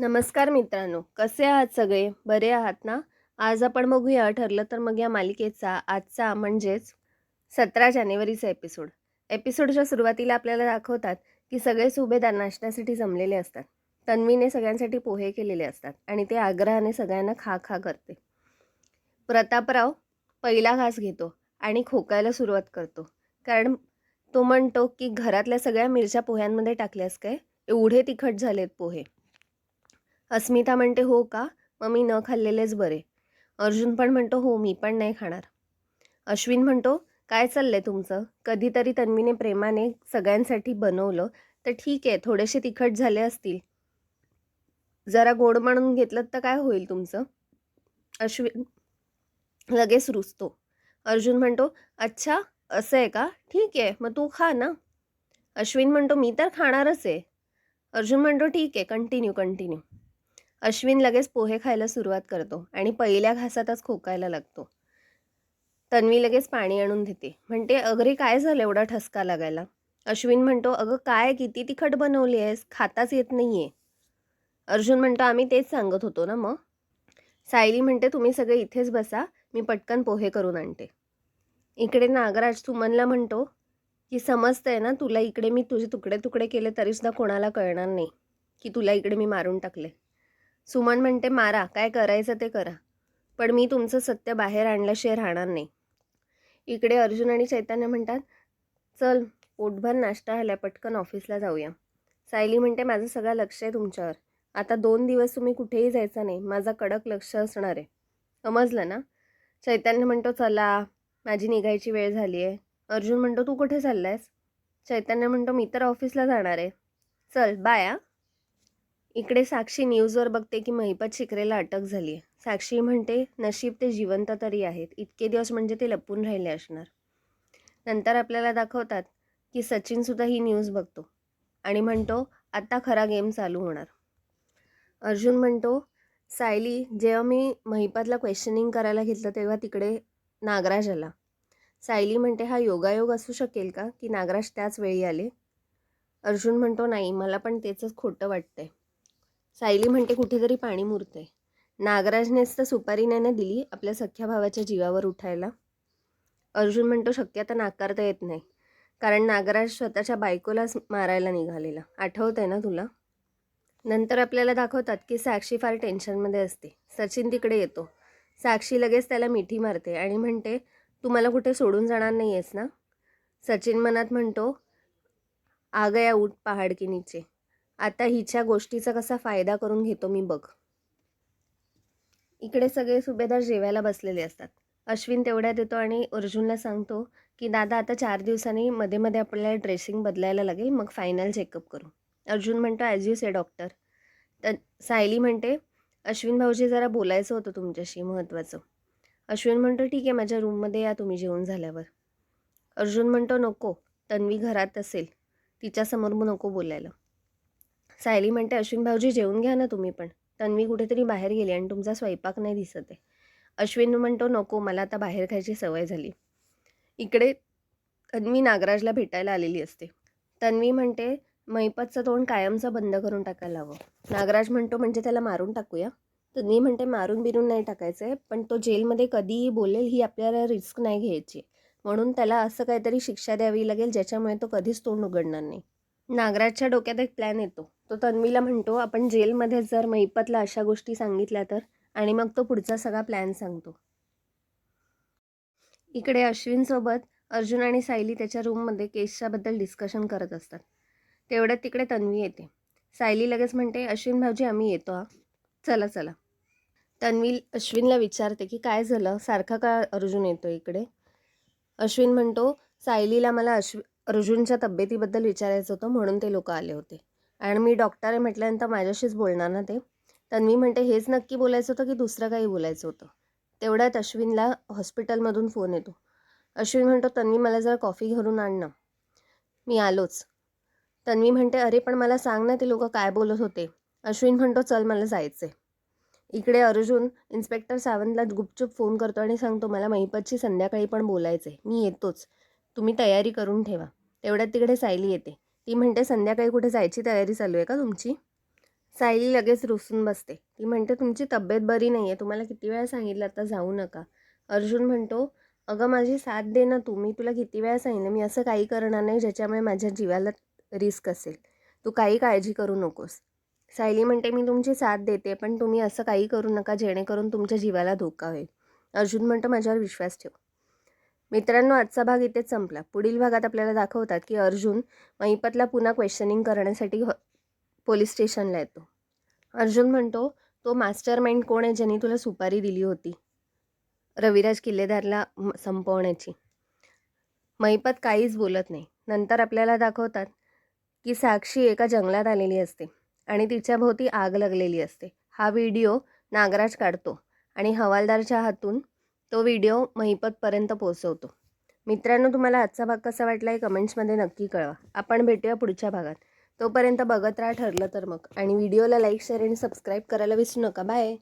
नमस्कार मित्रांनो कसे आहात सगळे? बरे आहात ना? आज आपण बघूया ठरलं तर मग या मालिकेचा आजचा म्हणजेच सतरा जानेवारीचा एपिसोड एपिसोडच्या सुरुवातीला आपल्याला दाखवतात की सगळे सुभेदार नाश्त्यासाठी जमलेले असतात. तन्वीने सगळ्यांसाठी पोहे केलेले असतात आणि ते आग्रहाने सगळ्यांना खा खा करते. प्रतापराव पहिला घास घेतो आणि खोकायला सुरुवात करतो. कारण तो म्हणतो की घरातल्या सगळ्या मिरच्या पोह्यांमध्ये टाकल्यास काय? एवढे तिखट झालेत पोहे. अस्मिता म्हणते हो का? मग मी न खाल्लेलेच बरे. अर्जुन पण म्हणतो हो मी पण नाही खाणार. अश्विन म्हणतो काय चाललंय तुमचं? कधीतरी तन्वीने प्रेमाने सगळ्यांसाठी बनवलं तर ठीक आहे थोडेसे तिखट झाले असतील. जरा गोड म्हणून घेतलं तर काय होईल तुमचं? अश्विन लगेच रुचतो अर्जुन म्हणतो अच्छा असं आहे का? ठीक आहे मग तू खा ना. अश्विन म्हणतो मी तर खाणारच आहे. अर्जुन म्हणतो ठीक आहे कंटिन्यू कंटिन्यू अश्विन लगेच पोहे खायला सुरुवात करतो आणि पहिल्या घासातच खोकायला लागतो. तन्वी लगेच पाणी आणून देते. म्हणते अगरे काय झालं एवढा ठसका लागायला अश्विन म्हणतो अगं काय किती तिखट बनवली आहेस? खाताच येत नाही आहे अर्जुन म्हणतो आम्ही तेच सांगत होतो ना मग सायली म्हणते तुम्ही सगळे इथेच बसा मी पटकन पोहे करून आणते. इकडे नागराज सुमनला म्हणतो की समजतंय ना तुला इकडे मी तुझे तुकडे तुकडे केले तरीसुद्धा कोणाला कळणार नाही की तुला इकडे मी मारून टाकले. सुमन म्हणते मारा काय करायचं ते करा. पण मी तुमचं सत्य बाहेर आणल्याशिवाय राहणार नाही. इकडे अर्जुन आणि चैतन्य म्हणतात चल पोटभर नाश्ता आलाय पटकन ऑफिसला जाऊया. सायली म्हणते माझं सगळं लक्ष आहे तुमच्यावर. आता दोन दिवस तुम्ही कुठेही जायचं नाही. माझा कडक लक्ष असणार आहे. समजलं ना? चैतन्य म्हणतो चला माझी निघायची वेळ झाली आहे. अर्जुन म्हणतो तू कुठे चाललायस? चैतन्य म्हणतो मी तर ऑफिसला जाणार आहे. चल बाय आ इकडे साक्षी न्यूजवर बघते की महिपत शिकरेला अटक झाली आहे साक्षी म्हणते नशीब ते जिवंत तरी आहेत. इतके दिवस म्हणजे ते लपून राहिले असणार. नंतर आपल्याला दाखवतात की सचिनसुद्धा ही न्यूज बघतो. आणि म्हणतो आत्ता खरा गेम चालू होणार. अर्जुन म्हणतो सायली जेव्हा मी महिपतला क्वेश्चनिंग करायला घेतलं तेव्हा तिकडे नागराज आला. सायली म्हणते हा योगायोग असू शकेल का? की नागराज त्याच वेळी आले? अर्जुन म्हणतो नाही मला पण तेच खोटं वाटतंय. सायली म्हणते कुठेतरी पाणी मुरते नागराजनेच तर सुपारी नाही दिली आपल्या सख्या भावाच्या जीवावर उठायला. अर्जुन म्हणतो शक्य आता नाकारता येत नाही. कारण नागराज स्वतःच्या बायकोलाच मारायला निघालेला. आठवत आहे ना तुला? नंतर आपल्याला दाखवतात की साक्षी फार टेन्शनमध्ये असते. सचिन तिकडे येतो. साक्षी लगेच त्याला मिठी मारते आणि म्हणते तू मला कुठे सोडून जाणार नाही आहेस ना? सचिन मनात म्हणतो आ गया ऊट पहाड की नीचे. आता हिच्या गोष्टीचा कसा फायदा करून घेतो मी बघ. इकडे सगळे सुभेदार जेवायला बसलेले असतात. अश्विन तेवढ्यात येतो आणि अर्जुनला सांगतो की दादा आता चार दिवसांनी मध्ये मध्ये आपल्याला ड्रेसिंग बदलायला लागेल मग फायनल चेकअप करू. अर्जुन म्हणतो ॲज यू से डॉक्टर तर सायली म्हणते अश्विन भाऊजी जरा बोलायचं होतं तुमच्याशी महत्त्वाचं अश्विन म्हणतो ठीक आहे माझ्या रूममध्ये या तुम्ही जेवण झाल्यावर. अर्जुन म्हणतो नको तन्वी घरात असेल. तिच्यासमोर मग नको बोलायला. सायली म्हणते अश्विन भाऊजी जेवून घ्या ना तुम्ही पण. तन्वी कुठेतरी बाहेर गेली आणि तुमचा स्वयंपाक नाही दिसत आहे. अश्विन म्हणतो नको मला आता बाहेर खायची सवय झाली. इकडे तन्वी नागराजला भेटायला आलेली असते. तन्वी म्हणते मैपतचं तोंड कायमचं बंद करून टाकायला हवं. नागराज म्हणतो म्हणजे त्याला मारून टाकूया? तन्वी म्हणते मारून बिरून नाही टाकायचं आहे पण तो जेलमध्ये कधीही बोलेल ही आपल्याला रिस्क नाही घ्यायची. म्हणून त्याला असं काहीतरी शिक्षा द्यावी लागेल ज्याच्यामुळे तो कधीच तोंड उघडणार नाही. नागराजच्या डोक्यात एक प्लॅन येतो. तो तन्वीला म्हणतो आपण जेलमध्ये जर मैपतला अशा गोष्टी सांगितल्या तर? आणि मग तो पुढचा सगळा प्लॅन सांगतो. इकडे अश्विनसोबत अर्जुन आणि सायली त्याच्या रूममध्ये केसच्याबद्दल डिस्कशन करत असतात. तेवढ्यात तिकडे तन्वी येते. सायली लगेच म्हणते अश्विन भाऊजी आम्ही येतो हा. चला चला. तन्वी अश्विनला विचारते की काय झालं? सारखा का अर्जुन येतो इकडे? अश्विन म्हणतो सायलीला मला अश्वि अर्जुनच्या तब्येतीबद्दल विचारायचं होतं म्हणून ते लोक आले होते. आणि मी डॉक्टर आहे म्हटल्यानंतर माझ्याशीच बोलणार ना ते. तन्वी म्हणते हेच नक्की बोलायचं होतं की दुसरं काही बोलायचं होतं? तेवढ्यात अश्विनला हॉस्पिटलमधून फोन येतो. अश्विन म्हणतो तन्वी मला जरा कॉफी घरून आण ना. मी आलोच. तन्वी म्हणते अरे पण मला सांग ना ते लोक काय बोलत होते. अश्विन म्हणतो चल मला जायचं आहे इकडे अर्जुन इन्स्पेक्टर सावंतला गुपचूप फोन करतो आणि सांगतो मला महिपतची संध्याकाळी पण बोलायचं आहे मी येतोच. तुम्ही तयारी करून ठेवा. तेवढ्यात तिकडे सायली येते. ती म्हणते संध्याकाळी कुठे जायची तयारी चालू आहे का तुमची? सायली लगेच रुसून बसते. ती म्हणते तुमची तब्येत बरी नाही आहे तुम्हाला किती वेळा सांगितलं आता जाऊ नका. अर्जुन म्हणतो अगं माझी साथ दे ना तू. मी तुला किती वेळा सांगितलं. मी असं काही करणार नाही ज्याच्यामुळे माझ्या जीवाला रिस्क असेल. तू काही काळजी करू नकोस. सायली म्हणते मी तुमची साथ देते पण तुम्ही असं काही करू नका. जेणेकरून तुमच्या जीवाला धोका होईल. अर्जुन म्हणतो माझ्यावर विश्वास ठेव. मित्रांनो आजचा भाग इथेच संपला. पुढील भागात आपल्याला दाखवतात की अर्जुन महिपतला पुन्हा क्वेश्चनिंग करण्यासाठी पोलीस स्टेशनला येतो. अर्जुन म्हणतो तो मास्टर माइंड कोण आहे ज्यांनी तुला सुपारी दिली होती? रविराज किल्लेदारला संपवण्याची. महिपत काहीच बोलत नाही. नंतर आपल्याला दाखवतात की साक्षी एका जंगलात आलेली असते आणि तिच्या भोवती आग लागलेली असते. हा व्हिडिओ नागराज काढतो आणि हवालदारच्या हातून तो व्हिडिओ महिपतपर्यंत पोहोचवतो. मित्रांनो तुम्हाला आजचा भाग कसा वाटला हे कमेंट्समध्ये नक्की कळवा. आपण भेटूया पुढच्या भागात. तोपर्यंत बघत राहा ठरलं तर मग. आणि व्हिडिओला लाईक शेअर आणि सबस्क्राईब करायला विसरू नका. बाय!